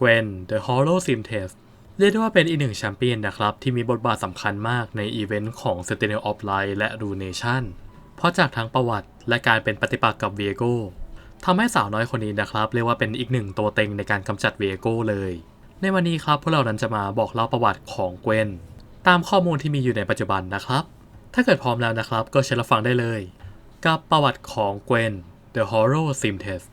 กวน The Hollow Sim Test เรียกได้ว่าเป็นอีกหนึ่งแชมเปี้ยนนะครับ ที่มีบทบาทสำคัญมากในอีเวนต์ของ Sentinel of Light และ r u n a t i o n เพราะจากทั้งประวัติและการเป็นปฏิปักษ์กับเวียโกทำให้สาวน้อยคนนี้นะครับ เรียกว่าเป็นอีกหนึ่งตัวเต็งในการกำจัดเวียโกเลย ในวันนี้ครับพวกเรานั้นจะมาบอกเล่าประวัติของเกวนตามข้อมูลที่มีอยู่ในปัจจุบันนะครับ ถ้าเกิดพร้อมแล้วนะครับ ก็เชิญรับฟังได้เลย กับประวัติของเกวน The Horror Sim Test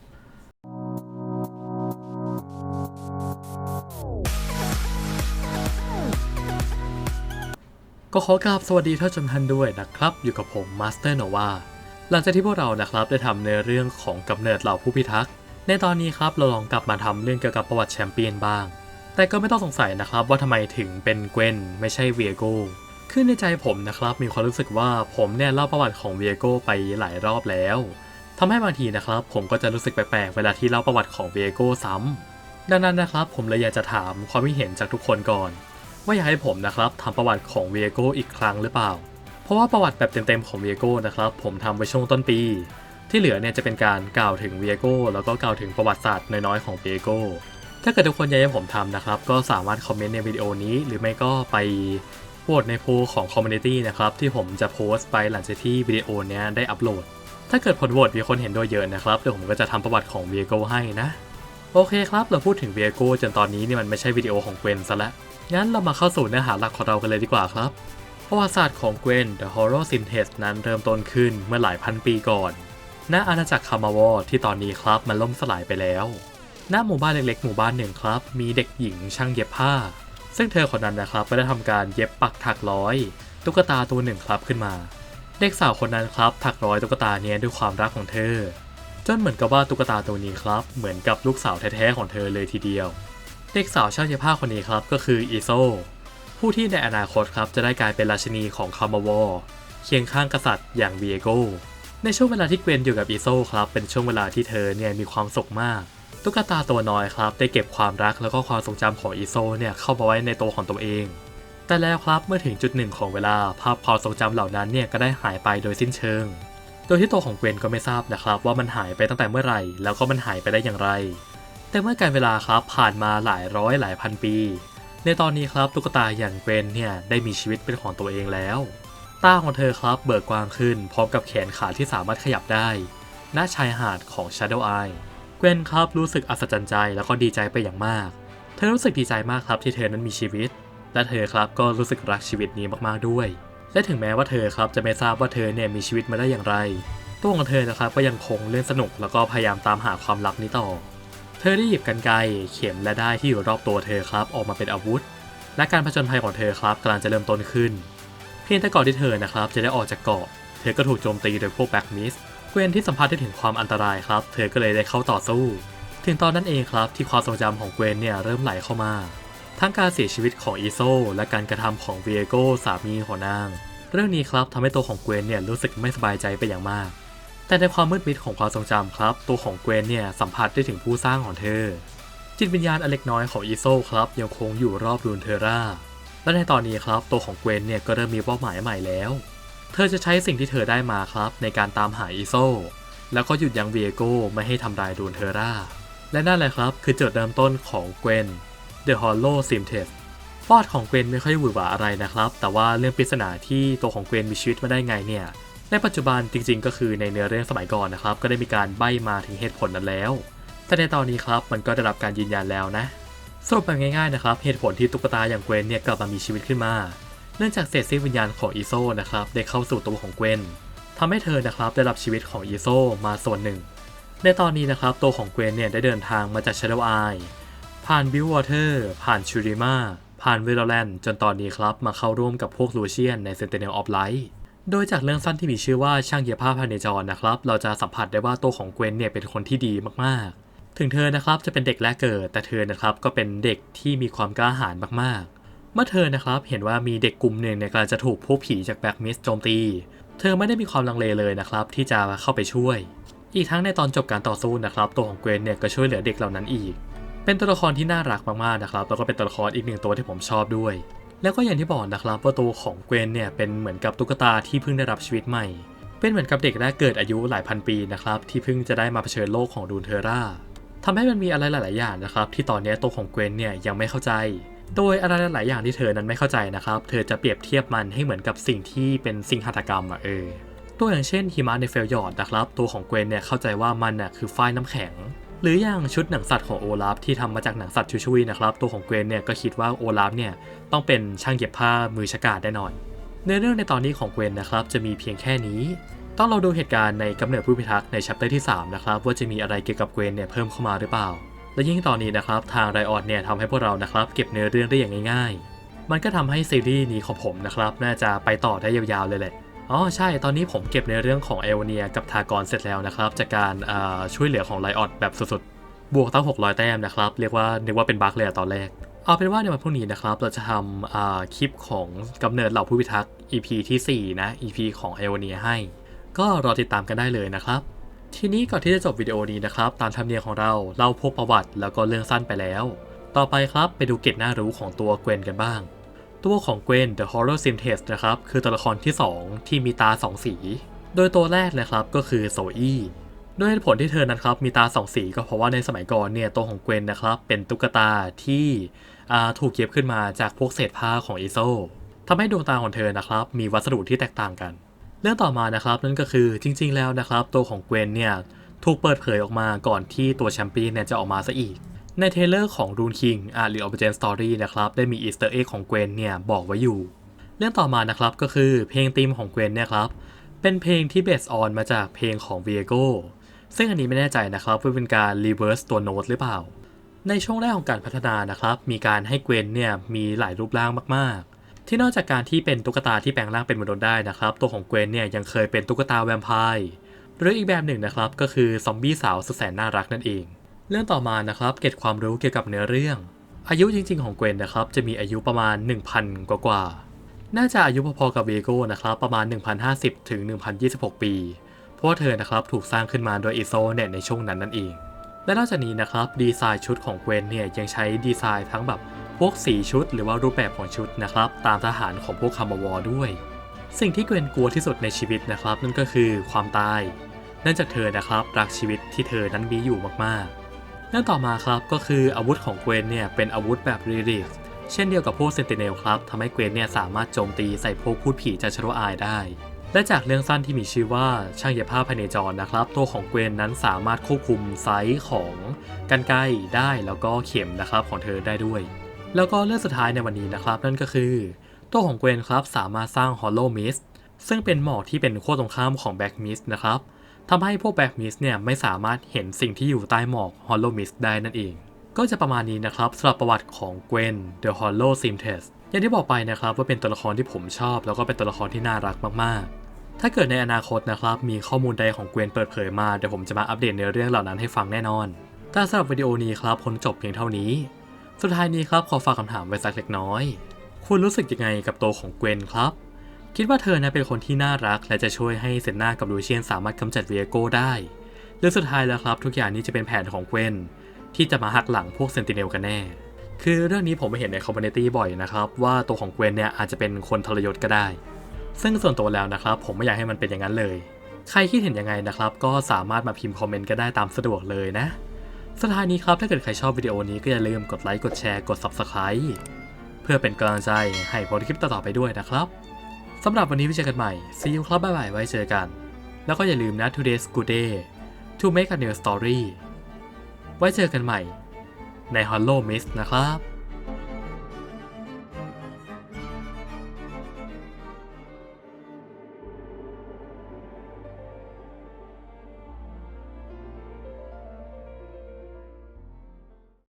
ก็ขอกราบสวัสดีท่านชมท่านด้วยนะครับ อยู่กับผมมาสเตอร์โนวาหลังจากที่พวกเรานะครับได้ทำในเรื่องของกำเนิดเหล่าผู้พิทักษ์ ในตอนนี้ครับเราลองกลับมาทำเรื่องเกี่ยวกับประวัติแชมเปี้ยนบ้าง แต่ก็ไม่ต้องสงสัยนะครับว่าทำไมถึงเป็นเกวนไม่ใช่เวียโกคือในใจผมนะครับมีความรู้สึกว่าผมเนี่ยเล่าประวัติของเวียโกไปหลายรอบแล้วทำให้บางทีนะครับผมก็จะรู้สึกแปลกๆเวลาที่เล่าประวัติของเวียโกซ้ำดังนั้นนะครับผมเลยอยากจะถามความคิดเห็นจากทุกคนก่อน ว่าอยากให้ผมนะครับทำประวัติของเวียโกอีกครั้งหรือเปล่า เพราะว่าประวัติแบบเต็มๆของเวียโกนะครับผมทำไว้ช่วงต้นปี ที่เหลือเนี่ยจะเป็นการกล่าวถึงเวียโกแล้วก็กล่าวถึงประวัติศาสตร์น้อยๆของเวียโกถ้าเกิดทุกคนอยากให้ผมทำนะครับ ก็สามารถคอมเมนต์ในวิดีโอนี้ หรือไม่ก็ไปโหวตในโพลของคอมมูนิตี้นะครับที่ผมจะโพสต์ไปหลังจากที่วิดีโอนี้ได้อัปโหลด ถ้าเกิดผลโหวตมีคนเห็นด้วยเยอะนะครับเดี๋ยวผมก็จะทำประวัติของเวียโกให้นะ โอเคครับ เราพูดถึงเวียโก้จนตอนนี้นี่มันไม่ใช่วิดีโอของเกวนซะแล้ว งั้นเรามาเข้าสู่เนื้อหาหลักของเรากันเลยดีกว่าครับ ประวัติศาสตร์ของเกวน The Horror Sim Test นั้นเริ่มต้นขึ้นเมื่อหลายพันปีก่อน ณ อาณาจักรคามาวอที่ตอนนี้ครับมันล่มสลายไปแล้ว ณ หมู่บ้านเล็กๆ หมู่บ้านหนึ่งครับ มีเด็กหญิงช่างเย็บผ้า ซึ่งเธอคนนั้นนะครับก็ได้ทำการเย็บปักถักร้อย ตุ๊กตาตัวหนึ่งครับขึ้นมา เด็กสาวคนนั้นครับถักร้อยตุ๊กตาเนี้ยด้วยความรักของเธอ จนเหมือนกับว่าตุ๊กตาตัวนี้ครับ เหมือนกับลูกสาวแท้ๆของเธอเลยทีเดียว เด็กสาวช่างเย็บผ้าคนนี้ครับก็คืออีโซผู้ที่ในอนาคตครับจะได้กลายเป็นราชินีของคามาวอเคียงข้างกษัตริย์อย่างเวียโกในช่วงเวลาที่เกวนอยู่กับอีโซครับเป็นช่วงเวลาที่เธอเนี่ยมีความสุขมากตุ๊กตาตัวน้อยครับ ได้เก็บความรักแล้วก็ความทรงจำของอีโซเนี่ยเข้ามาไว้ในตัวของตัวเอง แต่แล้วครับเมื่อถึงจุดหนึ่งของเวลาภาพความทรงจำเหล่านั้นเนี่ยก็ได้หายไปโดยสิ้นเชิง โดยที่ตัวของเกวนก็ไม่ทราบนะครับว่ามันหายไปตั้งแต่เมื่อไหร่ แล้วก็มันหายไปได้อย่างไร แต่เมื่อการเวลาครับผ่านมาหลายร้อยหลายพันปี ในตอนนี้ครับตุ๊กตาอย่างเกวนเนี่ยได้มีชีวิตเป็นของตัวเองแล้ว ตาของเธอครับเบิกกว้างขึ้น พร้อมกับแขนขาที่สามารถขยับได้ณชายหาดของ Shadow Eye เกวนครับรู้สึกอัศจรรย์ใจแล้วก็ดีใจไปอย่างมาก เธอรู้สึกดีใจมากครับที่เธอนั้นมีชีวิต และเธอครับก็รู้สึกรักชีวิตนี้มากๆด้วย และถึงแม้ว่าเธอครับจะไม่ทราบว่าเธอเนี่ยมีชีวิตมาได้อย่างไร ตัวของเธอนะครับก็ยังคงเล่นสนุกแล้วก็พยายามตามหาความลับนี้ต่อ เธอได้หยิบกันไกเข็มและได้ที่อยู่รอบตัวเธอครับออกมาเป็นอาวุธ และการผจญภัยของเธอครับกำลังจะเริ่มต้นขึ้น เพียงแต่ก่อนที่เธอนะครับจะได้ออกจากเกาะ เธอก็ถูกโจมตีโดยพวกแบ็กมิสเกวนที่สัมผัสได้ถึงความอันตรายครับ เธอก็เลยได้เข้าต่อสู้ ถึงตอนนั้นเองครับที่ความทรงจำของเกวนเนี่ยเริ่มไหลเข้ามา ทั้งการเสียชีวิตของอีโซและการกระทำของเวียโกสามีของนาง เรื่องนี้ครับทำให้ตัวของเกวนเนี่ยรู้สึกไม่สบายใจไปอย่างมาก แต่ในความมืดมิดของความทรงจำครับ ตัวของเกวนเนี่ยสัมผัสได้ถึงผู้สร้างของเธอ จิตวิญญาณอเล็กน้อยของอีโซครับยังคงอยู่รอบรูนเทอร่าและในตอนนี้ครับตัวของเกวนเนี่ยก็เริ่มมีเป้าหมายใหม่แล้ว เธอจะใช้สิ่งที่เธอได้มาครับ ในการตามหาอีโซแล้วก็หยุดยั้งเวียโกไม่ให้ทำลายรูนเทอร่าและนั่นแหละครับคือจุดเริ่มต้นของเกวน The Hollow Sim Test ปอดของเกวนไม่ค่อยหวือหวาอะไรนะครับ แต่ว่าเรื่องปริศนาที่ตัวของเกวนมีชีวิตมาได้ไงเนี่ย ในปัจจุบันจริงๆ ก็คือในเนื้อเรื่องสมัยก่อนนะครับ ก็ได้มีการใบ้มาถึงเหตุผลนั้นแล้ว แต่ในตอนนี้ครับมันก็ได้รับการยืนยันแล้วนะ สรุปแบบง่ายๆนะครับ เหตุผลที่ตุ๊กตาอย่างเกวนเนี่ยกลับมามีชีวิตขึ้นมา เนื่องจากเศษเสี้ยววิญญาณของอีโซนะครับได้เข้าสู่ตัวของเกวนทำให้เธอนะครับได้รับชีวิตของอีโซมาส่วนหนึ่ง ในตอนนี้นะครับตัวของเกวนเนี่ยได้เดินทางมาจาก Shadow Eye ผ่านบิววอเตอร์ผ่านชูริมาผ่านเวลแลนจนตอนนี้ครับ มาเข้าร่วมกับพวกลูเชียนใน Sentinel of Light โดยจากเรื่องสั้นที่มีชื่อว่าช่างเย็บผ้าภายในจรนะครับ เราจะสัมผัสได้ว่าตัวของเกวนเนี่ยเป็นคนที่ดีมากๆ ถึงเธอนะครับจะเป็นเด็กแรกเกิด แต่เธอนะครับก็เป็นเด็กที่มีความกล้าหาญมากๆ เมื่อเธอนะครับเห็นว่ามีเด็กกลุ่มหนึ่งในการจะถูกพวกผีจากแบ็กมิสโจมตี เธอไม่ได้มีความลังเลเลยนะครับ ที่จะเข้าไปช่วย อีกทั้งในตอนจบการต่อสู้นะครับ ตัวของเกวนเนี่ยก็ช่วยเหลือเด็กเหล่านั้นอีก เป็นตัวละครที่น่ารักมากๆนะครับแล้วก็เป็นตัวละครอีกหนึ่งตัวที่ผมชอบด้วย แล้วก็อย่างที่บอกนะครับว่าตัวของเกวนเนี่ยเป็นเหมือนกับตุ๊กตาที่เพิ่งได้รับชีวิตใหม่ เป็นเหมือนกับเด็กแรกเกิดอายุหลายพันปีนะครับที่เพิ่งจะได้มาเผชิญโลกของดูนเทอร่าทำให้มันมีอะไรหลาย ๆ อย่างนะครับที่ตอนนี้ตัวของเกวนเนี่ยยังไม่เข้าใจโดยอะไรหลายๆอย่างที่เธอนั้นไม่เข้าใจนะครับ เธอจะเปรียบเทียบมันให้เหมือนกับสิ่งที่เป็นสิ่งหัตถกรรมอะเออ ตัวอย่างเช่นหิมะในเฟลยอร์ดนะครับ ตัวของเกวนเนี่ยเข้าใจว่ามันน่ะคือฝ้ายน้ำแข็ง หรืออย่างชุดหนังสัตว์ของโอลาฟที่ทำมาจากหนังสัตว์ชูชุยนะครับ ตัวของเกวนเนี่ยก็คิดว่าโอลาฟเนี่ยต้องเป็นช่างเย็บผ้ามือฉกาจแน่นอนในเรื่องในตอนนี้ของเกวนนะครับจะมีเพียงแค่นี้ ต้องเราดูเหตุการณ์ในกำเนิดผู้พิทักษ์ในชัปเตอร์ที่3นะครับว่าจะมีอะไรเกี่ยวกับเกวนเนี่ยเพิ่มเข้ามาหรือเปล่า และยิ่งตอนนี้นะครับทางไรออดเนี่ยทำให้พวกเรานะครับเก็บเนื้อเรื่องได้อย่างง่าย ๆ มันก็ทำให้ซีรีส์นี้ของผมนะครับน่าจะไปต่อได้ยาวๆเลยแหละ อ๋อใช่ตอนนี้ผมเก็บในเรื่องของเอวเนียกับทากรเสร็จแล้วนะครับ จากการาช่วยเหลือของไลออดแบบสุดๆ บวกตั้ง600 แต้มนะครับ เรียกว่านึกว่าเป็นบั๊กเลยตอนแรก เอาเป็นว่าในวันพรุ่งนี้นะครับ เราจะทำคลิปของกำเนิดเหล่าผู้พิทักษ์ EP ทีสี่ 4 นะ EP ของเอวเนียให้ ก็รอติดตามกันได้เลยนะครับ ทีนี้ก่อนที่จะจบวิดีโอนี้นะครับตามธรรมเนียมของเราเล่าพวกประวัติแล้วก็เรื่องสั้นไปแล้ว ต่อไปครับไปดูเกร็ดน่ารู้ของตัวเกวนกันบ้าง ตัวของเกวน The Horror Sim Test นะครับ คือตัวละครที่ 2 ที่มีตา 2 สี โดยตัวแรกนะครับก็คือโซอี้ด้วยเหตุผลที่เธอนั้นครับมีตา2สีก็เพราะว่าในสมัยก่อนเนี่ยตัวของเกวนนะครับเป็นตุ๊กตาที่ถูกเย็บขึ้นมาจากพวกเศษผ้าของอีโซทำให้ดวงตาของเธอนะครับมีวัสดุที่แตกต่างกัน เรื่องต่อมานะครับนั่นก็คือจริง ๆ แล้วนะครับตัวของเกวนเนี่ยถูกเปิดเผยออกมาก่อนที่ตัวแชมเปี้ยนเนี่ยจะออกมาซะอีก ในเทเลอร์ของ Rune King อ่าหรือ Origin Story นะครับได้มีอีสเตอร์เอ็กของเกวนเนี่ยบอกไว้อยู่ เรื่องต่อมานะครับก็คือเพลงธีมของเกวนเนี่ยครับเป็นเพลงที่เบสออนมาจากเพลงของ Viego ซึ่งอันนี้ไม่แน่ใจนะครับว่าเป็นการ reverse ตัวโน้ตหรือเปล่า ในช่วงแรกของการพัฒนานะครับมีการให้เกวนเนี่ยมีหลายรูปร่างมากๆ ที่นอกจากการที่เป็นตุ๊กตาที่แปลงร่างเป็นมนุษย์ได้นะครับตัวของเกวนเนี่ยยังเคยเป็นตุ๊กตาแวมไพร์หรืออีกแบบหนึ่งนะครับก็คือซอมบี้สาวสุดแสนน่ารักนั่นเอง เรื่องต่อมานะครับเก็บความรู้เกี่ยวกับเนื้อเรื่อง อายุจริง ๆ ของเกวนนะครับจะมีอายุประมาณ 1,000 กว่ากว่า น่าจะอายุพอๆกับเวโก้นะครับประมาณ 1,050ถึง1,026 ปี เพราะว่าเธอนะครับถูกสร้างขึ้นมาโดยอิโซเนี่ยในช่วงนั้นนั่นเอง และนอกจากนี้นะครับดีไซน์ชุดของเกวนเนี่ยยังใช้ดีไซน์ทั้งแบบพวกสีชุดหรือว่ารูปแบบของชุดนะครับตามทหารของพวกคาร์มาวอร์ด้วย สิ่งที่เกวนกลัวที่สุดในชีวิตนะครับนั่นก็คือความตาย เนื่องจากเธอนะครับรักชีวิตที่เธอนั้นมีอยู่มากๆ เรื่องต่อมาครับก็คืออาวุธของเกวนเนี่ยเป็นอาวุธแบบรีลิสเช่นเดียวกับพวกเซนติเนลครับทำให้เกวนเนี่ยสามารถโจมตีใส่พวกพูดผีจาชโรอายได้ และจากเรื่องสั้นที่มีชื่อว่าช่างเย็บผ้าภายในจรนะครับ ตัวของเกวนนั้นสามารถควบคุมไซส์ของกันไกได้แล้วก็เข็มนะครับของเธอได้ด้วย แล้วก็เรื่องสุดท้ายในวันนี้นะครับนั่นก็คือ ตัวของเกวนครับสามารถสร้าง Hollow Mist ซึ่งเป็นหมอกที่เป็นขั้วตรงข้ามของ Black Mist นะครับ ทำให้พวก Black Mist เนี่ยไม่สามารถเห็นสิ่งที่อยู่ใต้หมอก Hollow Mist ได้นั่นเอง ก็จะประมาณนี้นะครับสำหรับประวัติของเกวน The Hollow Sim Test อย่างที่บอกไปนะครับว่าเป็นตัวละครที่ผมชอบ แล้วก็เป็นตัวละครที่น่ารักมากๆ ถ้าเกิดในอนาคตนะครับมีข้อมูลใดของเกวนเปิดเผยมาเดี๋ยวผมจะมาอัปเดตในเรื่องเหล่านั้นให้ฟังแน่นอน แต่สำหรับวิดีโอนี้ครับคนจบเพียงเท่านี้ สุดท้ายนี้ครับขอฝากคำถามไว้สักเล็กน้อย คุณรู้สึกยังไงกับตัวของเกวนครับ คิดว่าเธอนะเป็นคนที่น่ารัก และจะช่วยให้เซนนากับลูเชียนสามารถกำจัดเวียโก้ได้หรือสุดท้ายแล้วครับ ทุกอย่างนี้จะเป็นแผนของเกวนที่จะมาหักหลังพวกเซนติเนลกันแน่ คือเรื่องนี้ผมไปเห็นในคอมมูนิตี้บ่อยนะครับว่าตัวของเกวนเนี่ยอาจจะเป็นคนทรยศก็ได้ ซึ่งส่วนตัวแล้วนะครับ ผมไม่อยากให้มันเป็นอย่างนั้นเลย ใครคิดเห็นยังไงนะครับ ก็สามารถมาพิมพ์คอมเมนต์ก็ได้ตามสะดวกเลยนะสุดท้ายนี้ครับถ้าเกิดใครชอบวิดีโอนี้ก็อย่าลืมกดไลค์กดแชร์กด Subscribe เพื่อเป็นกำลังใจให้ผลคลิปต่อๆไปด้วยนะครับ สำหรับวันนี้ไว้เจอกันใหม่ See you ครับบ๊ายบายไว้เจอกัน แล้วก็อย่าลืมนะ Today's Good Day to make a new story ไว้เจอกันใหม่ใน Hollow Mist นะครับ